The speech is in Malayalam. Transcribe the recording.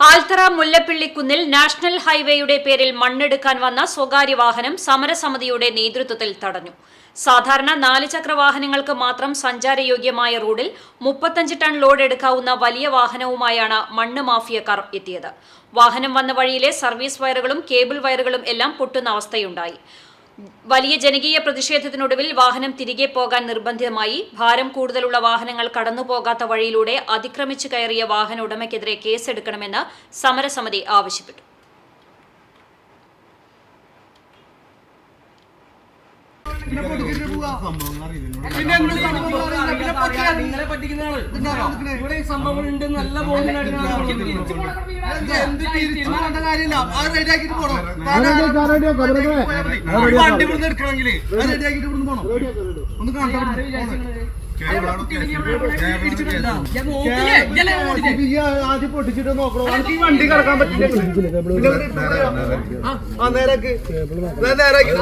ആൽത്തറ മുല്ലപ്പിള്ളിക്കുന്നിൽ നാഷണൽ ഹൈവേയുടെ പേരിൽ മണ്ണെടുക്കാൻ വന്ന സ്വകാര്യ വാഹനം സമരസമിതിയുടെ നേതൃത്വത്തിൽ തടഞ്ഞു. സാധാരണ നാല് ചക്ര വാഹനങ്ങൾക്ക് മാത്രം സഞ്ചാരയോഗ്യമായ റോഡിൽ മുപ്പത്തഞ്ച് ടൺ ലോഡ് എടുക്കാവുന്ന വലിയ വാഹനവുമായാണ് മണ്ണ് മാഫിയക്കാർ എത്തിയത്. വാഹനം വന്ന വഴിയിലെ സർവീസ് വയറുകളും കേബിൾ വയറുകളും എല്ലാം പൊട്ടുന്ന അവസ്ഥയുണ്ടായി. വലിയ ജനകീയ പ്രതിഷേധത്തിനൊടുവിൽ വാഹനം തിരികെ പോകാൻ നിർബന്ധിതമായി. ഭാരം കൂടുതലുള്ള വാഹനങ്ങൾ കടന്നുപോകാത്ത വഴിയിലൂടെ അതിക്രമിച്ചു കയറിയ വാഹന ഉടമയ്ക്കെതിരെ കേസെടുക്കണമെന്ന് സമരസമിതി ആവശ്യപ്പെട്ടു. അത് റെഡി ആക്കിട്ട് ഇവിടുന്ന് പോണം? ഒന്ന് ആദ്യം പൊട്ടിച്ചിട്ട് നോക്കണോ? എനിക്ക് ഈ വണ്ടി കിടക്കാൻ പറ്റില്ല. നേരാക്കി നേരാക്കി